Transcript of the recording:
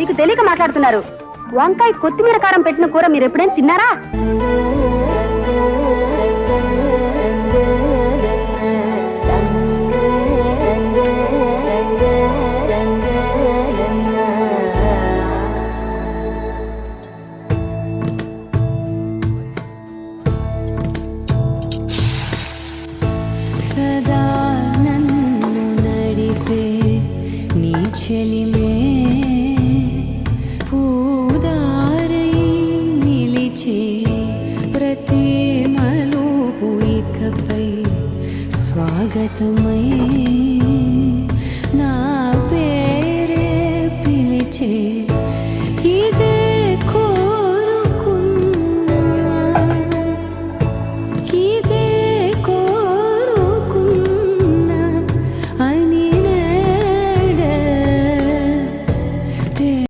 మీకు తెలియక మాట్లాడుతున్నారు. వంకాయ కొత్తిమీర కారం పెట్టిన కూర మీరు ఎప్పుడైనా తిన్నారా? నన్ను నడిపే నీ చెలిమే. ప్రతి మలుపు ఇకపై స్వాగతమై నా పేరే పిలిచే ఇదే కోరుకున్నా.